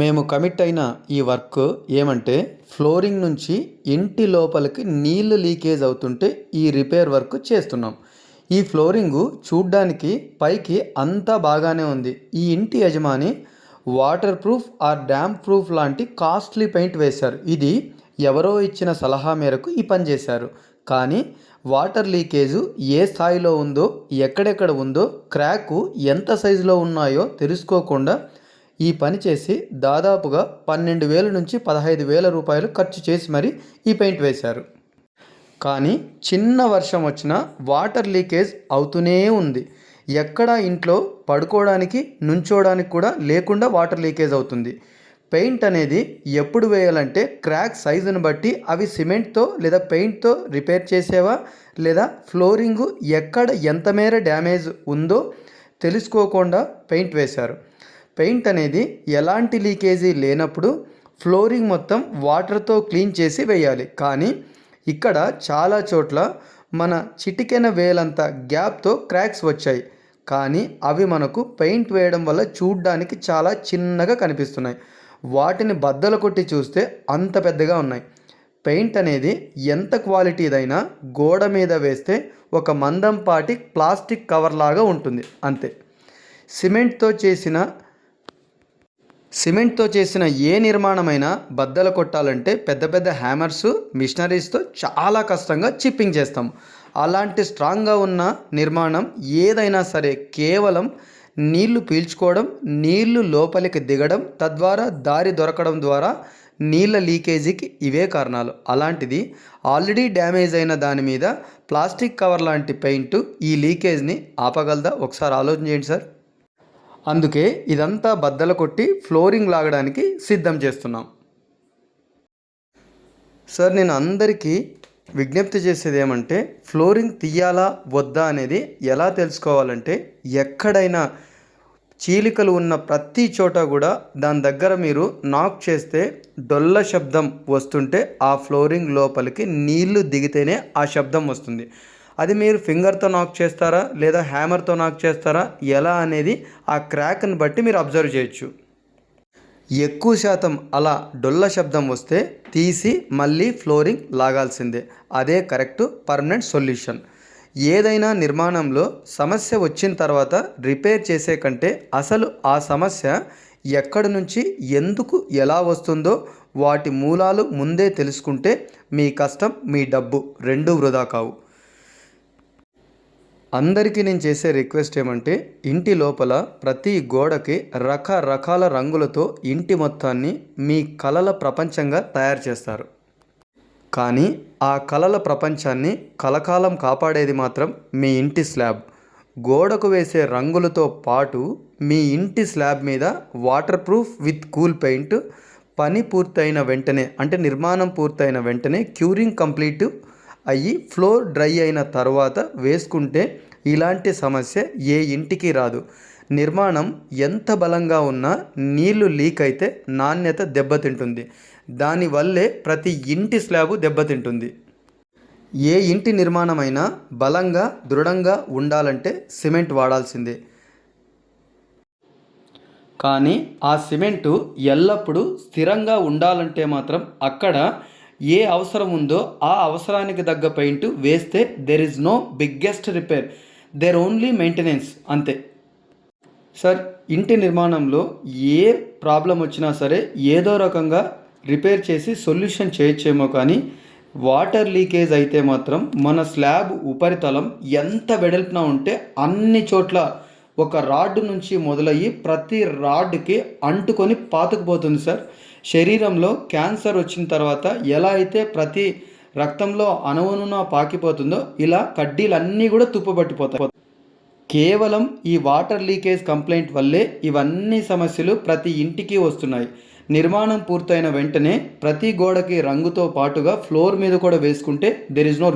మేము కమిట్ అయిన ఈ వర్క్ ఏమంటే ఫ్లోరింగ్ నుంచి ఇంటి లోపలికి నీళ్ళు లీకేజ్ అవుతుంటే ఈ రిపేర్ వర్క్ చేస్తున్నాం. ఈ ఫ్లోరింగు చూడ్డానికి పైకి అంతా బాగానే ఉంది. ఈ ఇంటి యజమాని water proof or damp proof లాంటి కాస్ట్లీ పెయింట్ వేశారు. ఇది ఎవరో ఇచ్చిన సలహా మేరకు ఈ పని చేశారు. కానీ వాటర్ లీకేజు ఏ స్థాయిలో ఉందో ఎక్కడెక్కడ ఉందో క్రాకు ఎంత సైజులో ఉన్నాయో తెలుసుకోకుండా ఈ పని చేసి దాదాపుగా పన్నెండు వేల నుంచి పదహైదు వేల రూపాయలు ఖర్చు చేసి మరీ ఈ పెయింట్ వేశారు. కానీ చిన్న వర్షం వచ్చినా వాటర్ లీకేజ్ అవుతూనే ఉంది. ఎక్కడా ఇంట్లో పడుకోవడానికి నుంచోడానికి కూడా లేకుండా వాటర్ లీకేజ్ అవుతుంది. పెయింట్ అనేది ఎప్పుడు వేయాలంటే క్రాక్ సైజుని బట్టి అవి సిమెంట్తో లేదా పెయింట్తో రిపేర్ చేసేవా? లేదా ఫ్లోరింగు ఎక్కడ ఎంత మేర డ్యామేజ్ ఉందో తెలుసుకోకుండా పెయింట్ వేశారు. పెయింట్ అనేది ఎలాంటి లీకేజీ లేనప్పుడు ఫ్లోరింగ్ మొత్తం వాటర్తో క్లీన్ చేసి వేయాలి. కానీ ఇక్కడ చాలా చోట్ల మన చిటికెన వేలంత గ్యాప్తో క్రాక్స్ వచ్చాయి. కానీ అవి మనకు పెయింట్ వేయడం వల్ల చూడ్డానికి చాలా చిన్నగా కనిపిస్తున్నాయి. వాటిని బద్దలు కొట్టి చూస్తే అంత పెద్దగా ఉన్నాయి. పెయింట్ అనేది ఎంత క్వాలిటీదైనా గోడ మీద వేస్తే ఒక మందంపాటి ప్లాస్టిక్ కవర్ లాగా ఉంటుంది. అంతే. సిమెంట్తో చేసిన సిమెంట్తో చేసిన ఏ నిర్మాణమైనా బద్దలు కొట్టాలంటే పెద్ద పెద్ద హ్యామర్స్ మిషనరీస్తో చాలా కష్టంగా చిప్పింగ్ చేస్తాం. అలాంటి స్ట్రాంగ్గా ఉన్న నిర్మాణం ఏదైనా సరే కేవలం నీళ్ళు పీల్చుకోవడం నీళ్ళు లోపలికి దిగడం తద్వారా దారి దొరకడం ద్వారా నీళ్ళ లీకేజీకి ఇవే కారణాలు. అలాంటిది ఆల్రెడీ డ్యామేజ్ అయిన దాని మీద ప్లాస్టిక్ కవర్ లాంటి పెయింట్ ఈ లీకేజ్ని ఆపగలదా? ఒకసారి ఆలోచన చేయండి సార్. అందుకే ఇదంతా బద్దల కొట్టి ఫ్లోరింగ్ లాగడానికి సిద్ధం చేస్తున్నాం. సార్ నేను అందరికీ విజ్ఞప్తి చేసేది ఏమంటే ఫ్లోరింగ్ తీయాలా వద్దా అనేది ఎలా తెలుసుకోవాలంటే ఎక్కడైనా చీలికలు ఉన్న ప్రతి చోట కూడా దాని దగ్గర మీరు నాక్ చేస్తే డొల్ల శబ్దం వస్తుంటే ఆ ఫ్లోరింగ్ లోపలికి నీళ్ళు దిగితేనే ఆ శబ్దం వస్తుంది. అది మీరు ఫింగర్తో నాక్ చేస్తారా? లేదా హ్యామర్తో నాక్ చేస్తారా? ఎలా అనేది ఆ క్రాక్ని బట్టి మీరు అబ్జర్వ్ చేయొచ్చు. ఎక్కువ శాతం అలా డొల్ల శబ్దం వస్తే తీసి మళ్ళీ ఫ్లోరింగ్ లాగాల్సిందే. అదే కరెక్ట్ పర్మనెంట్ సొల్యూషన్ ఏదైనా నిర్మాణంలో సమస్య వచ్చిన తర్వాత రిపేర్ చేసే కంటే అసలు ఆ సమస్య ఎక్కడి నుంచి ఎందుకు ఎలా వస్తుందో వాటి మూలాలు ముందే తెలుసుకుంటే మీ కష్టం మీ డబ్బు రెండూ వృధా కావు. అందరికీ నేను చేసే రిక్వెస్ట్ ఏమంటే ఇంటి లోపల ప్రతి గోడకి రకరకాల రంగులతో ఇంటి మొత్తాన్ని మీ కలల ప్రపంచంగా తయారు చేస్తారు. కానీ ఆ కలల ప్రపంచాన్ని కలకాలం కాపాడేది మాత్రం మీ ఇంటి స్లాబ్. గోడకు వేసే రంగులతో పాటు మీ ఇంటి స్లాబ్ మీద water proof with cool paint పని పూర్తయిన వెంటనే అంటే నిర్మాణం పూర్తయిన వెంటనే క్యూరింగ్ కంప్లీట్ అయ్యి ఫ్లోర్ డ్రై అయిన తర్వాత వేసుకుంటే ఇలాంటి సమస్య ఏ ఇంటికి రాదు. నిర్మాణం ఎంత బలంగా ఉన్నా నీళ్ళు లీక్ అయితే నాణ్యత దెబ్బతింటుంది. దానివల్లే ప్రతి ఇంటి స్లాబు దెబ్బతింటుంది. ఏ ఇంటి నిర్మాణమైనా బలంగా దృఢంగా ఉండాలంటే సిమెంట్ వాడాల్సిందే. కానీ ఆ సిమెంటు ఎల్లప్పుడూ స్థిరంగా ఉండాలంటే మాత్రం అక్కడ ఏ అవసరం ఉందో ఆ అవసరానికి తగ్గ పెయింట్ వేస్తే there is no biggest repair there only maintenance అంతే. సార్ ఇంటి నిర్మాణంలో ఏ ప్రాబ్లం వచ్చినా సరే ఏదో రకంగా రిపేర్ చేసి సొల్యూషన్ చేయొచ్చేమో కానీ వాటర్ లీకేజ్ అయితే మాత్రం మన స్లాబ్ ఉపరితలం ఎంత వెడల్పున ఉంటే అన్ని చోట్ల ఒక రాడ్ నుంచి మొదలయ్యి ప్రతి రాడ్కి అంటుకొని పాతుకుపోతుంది సార్. శరీరంలో క్యాన్సర్ వచ్చిన తర్వాత ఎలా అయితే ప్రతి రక్తంలో అణువునున పాకిపోతుందో ఇలా కడ్డీలన్నీ కూడా తుప్పబట్టిపోతాయి. కేవలం ఈ వాటర్ లీకేజ్ కంప్లైంట్ వల్లే ఇవన్నీ సమస్యలు ప్రతి ఇంటికి వస్తున్నాయి. నిర్మాణం పూర్తయిన వెంటనే ప్రతి గోడకి రంగుతో పాటుగా ఫ్లోర్ మీద కూడా వేసుకుంటే దెర్ ఇస్ నో